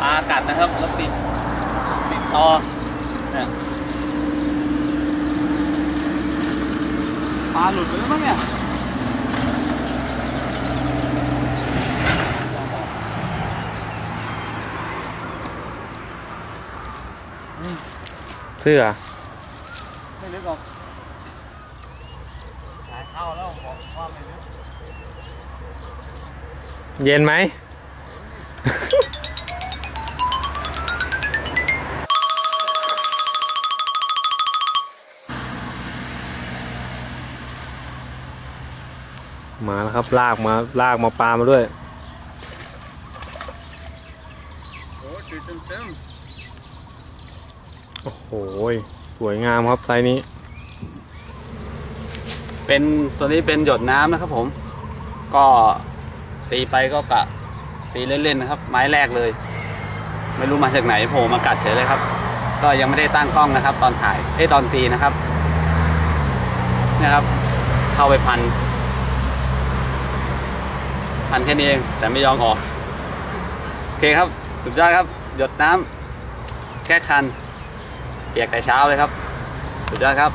ปลากัดนะครับแล้วติดติดตอเนี่ยปลาหลุดไปแล้วมั้งเนี่ยเสื้อไม่นึกออกหายเข้าแล้วบอกว่าไม่นึกเย็นไหม มาแล้วครับ ลากมาลากมาปลามาด้วยโอ้โหสวยงามครับไซส์นี้ เป็นตัวนี้เป็นหยดน้ำนะครับผม ก็ตีไปก็กะตีเล่นๆนะครับ ไม้แรกเลย ไม่รู้มาจากไหนโผล่มากัดเฉยเลยครับ ก็ยังไม่ได้ตั้งกล้องนะครับ ตอนถ่ายเอ้ตอนตีนะครับนี่ครับ เข้าไปพัน พันแค่นี้เองแต่ไม่ยอมออกโอเคครับ สุดยอดครับ หยดน้ำแก้คันเปียกแต่เช้าเลยครับ สุดยอดครับ